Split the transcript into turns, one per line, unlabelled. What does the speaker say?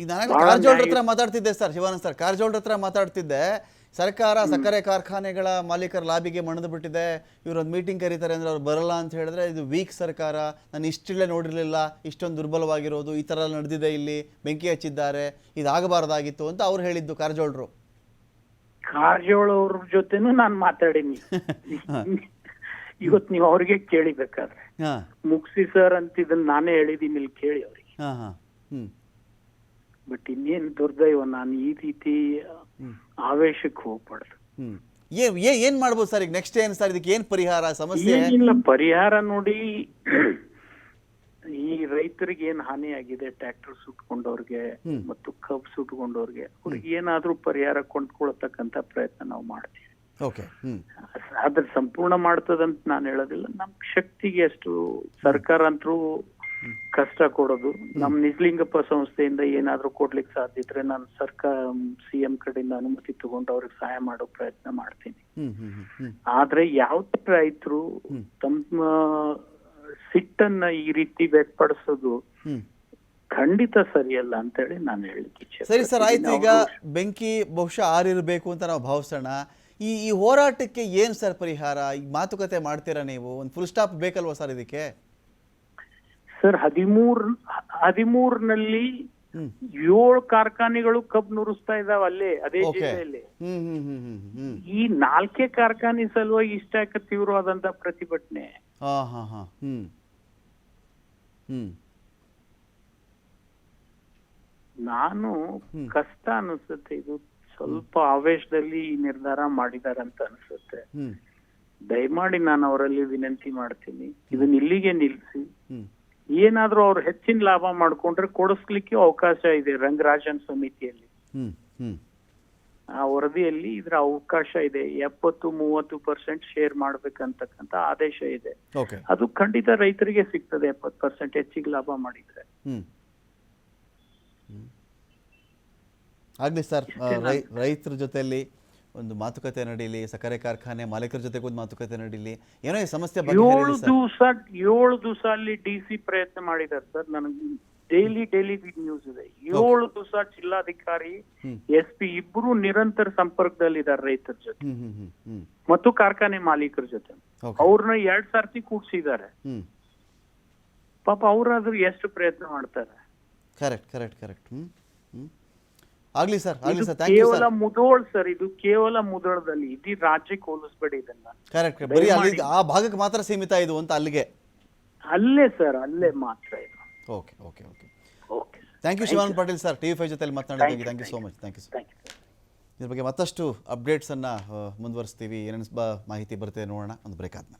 ಈಗ ನಾನು
ಕಾರಜೋಳ
ಹತ್ರ ಮಾತಾಡ್ತಿದ್ದೆ ಸರ್ ಶಿವಾನಂದ್ ಸರ್. ಕಾರಜೋಳ ಹತ್ರ ಮಾತಾಡ್ತಿದ್ದೆ. ಸರ್ಕಾರ ಸಕ್ಕರೆ ಕಾರ್ಖಾನೆಗಳ ಮಾಲೀಕರ ಲಾಬಿಗೆ ಮಣಿದು ಬಿಟ್ಟಿದೆ. ಇವರೊಂದು ಮೀಟಿಂಗ್ ಕರೀತಾರೆ ಅಂದ್ರೆ ಅವ್ರು ಬರಲ್ಲ ಅಂತ ಹೇಳಿದ್ರೆ ಇದು ವೀಕ್ ಸರ್ಕಾರ. ನಾನು ಇಷ್ಟಿಲ್ಲೇ ನೋಡಿರಲಿಲ್ಲ. ಇಷ್ಟೊಂದು ದುರ್ಬಲವಾಗಿರೋದು. ಈ ಥರ ನಡೆದಿದೆ ಇಲ್ಲಿ. ಬೆಂಕಿ ಹಚ್ಚಿದ್ದಾರೆ. ಇದಾಗಬಾರ್ದಾಗಿತ್ತು ಅಂತ ಅವ್ರು ಹೇಳಿದ್ದು ಕಾರಜೋಳರು.
ಕಾರಜೋಳ ಅವ್ರ ಜೊತೆನೂ ನಾನು ಮಾತಾಡೀನಿ. ಇವತ್ ನೀವು ಅವ್ರಿಗೆ ಕೇಳಿಬೇಕಾದ್ರೆ. ಮುಗ್ಸಿ ಸರ್ ಅಂತ ಇದನ್ನ ನಾನೇ ಹೇಳಿದೀನಿ ಇಲ್ಲಿ ಕೇಳಿ ಅವ್ರಿಗೆ. ಬಟ್ ಇನ್ನೇನ್ ದುರ್ದೈವ ನಾನು ಈ ರೀತಿ. ಆವೇಶಕ್ಕೆ ಹೋಗ್ಬಾರ್ದು.
ಏನ್ ಏನ್ ಮಾಡ್ಬೋದು ಸರ್ ಈಗ ನೆಕ್ಸ್ಟ್ ಏನು ಸರ್ ಇದಕ್ಕೆ? ಏನ್ ಪರಿಹಾರ ಸಮಸ್ಯೆ?
ಏನಿಲ್ಲ ಪರಿಹಾರ ನೋಡಿ ಈ ರೈತರಿಗೆ ಏನ್ ಹಾನಿ ಆಗಿದೆ ಟ್ರ್ಯಾಕ್ಟರ್ ಸುಟ್ಕೊಂಡವ್ರಿಗೆ. ಮತ್ತು ಕಬ್ ಸುಟ್ಕೊಂಡವ್ರಿಗೆ ಅವ್ರಿಗೆ ಏನಾದ್ರೂ ಪರಿಹಾರ ಕೊಂಡ್ಕೊಳ್ತಕ್ಕಂತ ಪ್ರಯತ್ನ ನಾವು ಮಾಡ್ತೀವಿ. ಅದ್ರ ಸಂಪೂರ್ಣ ಮಾಡ್ತದಂತ ನಾನು ಹೇಳೋದಿಲ್ಲ. ನಮ್ ಶಕ್ತಿಗೆ ಅಷ್ಟು ಸರ್ಕಾರ ಅಂತರೂ ಕಷ್ಟ ಕೊಡೋದು. ನಮ್ ನಿಜಲಿಂಗಪ್ಪ ಸಂಸ್ಥೆಯಿಂದ ಏನಾದ್ರೂ ಕೊಡ್ಲಿಕ್ಕೆ ಸಾಧ್ಯ ಇದ್ರೆ ನಾನು ಸರ್ಕಾರ ಸಿಎಂ ಕಡೆಯಿಂದ ಅನುಮತಿ ತಗೊಂಡು ಅವ್ರಿಗೆ ಸಹಾಯ ಮಾಡೋ ಪ್ರಯತ್ನ ಮಾಡ್ತೀನಿ. ಆದ್ರೆ ಯಾವ ರೈತರು. ತಮ್ಮ ಸಿಟ್ಟನ್ನ ಈ ರೀತಿ ವ್ಯಕ್ತಪಡಿಸೋದು ಖಂಡಿತ ಸರಿಯಲ್ಲ ಅಂತ ಹೇಳಿ ನಾನು ಹೇಳಿಕ್ಕೆ
ಸರಿ ಸರ್ ಆಯ್ತು ಈಗ ಬೆಂಕಿ ಬಹುಶಃ ಆರಿರಬೇಕು ಅಂತ ನಾವು ಭಾವಿಸೋಣ. ಈ ಈ ಹೋರಾಟಕ್ಕೆ ಏನು ಸರ್ ಪರಿಹಾರ? ಈಗ ಮಾತುಕತೆ ಮಾಡ್ತೀರಾ ನೀವು? ಒಂದು ಫುಲ್ ಸ್ಟಾಪ್ ಬೇಕಲ್ವಾ ಸರ್ ಇದಕ್ಕೆ?
ಸರ್ ಹದಿಮೂರ್ ಹದಿಮೂರ್ನಲ್ಲಿ ಏಳ್ ಕಾರ್ಖಾನೆಗಳು ಕಬ್ಬು ನುರಿಸ್ತಾ ಇದಾವ ಅಲ್ಲೇ ಅದೇ ಜಿಲ್ಲೆಯಲ್ಲಿ. ಈ ನಾಲ್ಕೇ ಕಾರ್ಖಾನೆ ಸಲುವಾಗಿ ಇಷ್ಟ ತೀವ್ರವಾದಂತ ಪ್ರತಿಭಟನೆ. ನಾನು ಕಷ್ಟ ಅನಿಸುತ್ತೆ. ಇದು ಸ್ವಲ್ಪ ಆವೇಶದಲ್ಲಿ ಈ ನಿರ್ಧಾರ ಮಾಡಿದಾರಂತ ಅನ್ಸುತ್ತೆ. ದಯಮಾಡಿ ನಾನು ಅವರಲ್ಲಿ ವಿನಂತಿ ಮಾಡ್ತೀನಿ. ಇದನ್ನ ಇಲ್ಲಿಗೆ ನಿಲ್ಸಿ ಏನಾದ್ರೂ ಅವ್ರು ಹೆಚ್ಚಿನ ಲಾಭ ಮಾಡ್ಕೊಂಡ್ರೆ ಕೊಡಿಸ್ಲಿಕ್ಕೆ ಅವಕಾಶ ಇದೆ ರಂಗರಾಜನ್ ಸಮಿತಿಯಲ್ಲಿ.
ಹ್ಮ್ ಹ್ಮ್.
ಆ ವರದಿಯಲ್ಲಿ ಇದ್ರ ಅವಕಾಶ ಇದೆ. ಎಪ್ಪತ್ತು ಮೂವತ್ತು ಪರ್ಸೆಂಟ್ ಶೇರ್ ಮಾಡ್ಬೇಕಂತಕ್ಕಂತ ಆದೇಶ ಇದೆ.
ಓಕೆ.
ಅದು ಖಂಡಿತ ರೈತರಿಗೆ ಸಿಗ್ತದೆ ಎಪ್ಪತ್ತು ಪರ್ಸೆಂಟ್ ಹೆಚ್ಚಿಗೆ ಲಾಭ ಮಾಡಿದ್ರೆ.
ಹ್ಮ್. ಹ್ಮ್. ಆಗ್ಲಿ ಸರ್ ರೈತರ ಜೊತೆಯಲ್ಲಿ ಒಂದು ಮಾತುಕತೆ ನಡೀಲಿ ಸಕ್ಕರೆ ಕಾರ್ಖಾನೆ ಮಾಲೀಕರ ಜೊತೆ ಒಂದು ಮಾತುಕತೆ ನಡೀಲಿ. ಏನೋ ಈ ಸಮಸ್ಯೆ
ಏಳು ದಿವಸ ಏಳು ದಿವಸ ಅಲ್ಲಿ ಡಿ ಸಿ ಪ್ರಯತ್ನ ಮಾಡಿದ್ದಾರೆ ಸರ್. ನನಗೆ ಡೈಲಿ ಡೈಲಿ ನ್ಯೂಸ್ ಇದೆ. ಏಳು ದಿವಸ ಜಿಲ್ಲಾಧಿಕಾರಿ. ಎಸ್ ಪಿ ಇಬ್ರು ನಿರಂತರ ಸಂಪರ್ಕದಲ್ಲಿದ್ದಾರೆ ರೈತರ ಜೊತೆ. ಮತ್ತು ಕಾರ್ಖಾನೆ ಮಾಲೀಕರ ಜೊತೆ. ಅವ್ರನ್ನ ಎರಡ್ ಸರ್ತಿ ಕೂಡ್ಸಿದ್ದಾರೆ. ಪಾಪ ಅವ್ರಾದ್ರೂ ಎಷ್ಟು ಪ್ರಯತ್ನ ಮಾಡ್ತಾರೆ?
Correct correct correct hmm. ಆಗ್ಲಿ ಸರ್ ಆಗ್ಲಿ ಸರ್ ಥ್ಯಾಂಕ್ ಯು
ಕೇವಲ
ಸರ್.
ಮುದೋಳ್ ಸರ್ ಇದು ಕೇವಲ ಮುದೋಳದಲ್ಲಿ ಇಡೀ ರಾಜ್ಯಕ್ಕೆ ಹೋಲಿಸ್ಬೇಡಿ ಇದನ್ನ.
ಕರೆಕ್ಟ್ ಬರೀ ಅಲ್ಲಿ ಆ ಭಾಗಕ್ಕೆ ಮಾತ್ರ ಸೀಮಿತ ಇದು ಅಂತ ಅಲ್ಲಿಗೆ?
ಅಲ್ಲೇ ಸರ್ ಅಲ್ಲೇ ಮಾತ್ರ ಇದು.
Okay okay okay
okay
thank you Shivanand Patil sir. TV five ಜೊತೆಲಿ ಮಾತನಾಡೋದಕ್ಕೆ thank you so much thank you sir
thank you
ಇದ್ರ ಬಗ್ಗೆ ಮತ್ತಷ್ಟು ಅಪ್ಡೇಟ್ಸನ್ನು ಮುಂದುವರಿಸ್ತೀವಿ. ಏನೇನು ಮಾಹಿತಿ ಬರುತ್ತೆ ನೋಡೋಣ. ಒಂದು ಬ್ರೇಕ್ ಆದಮೇಲೆ.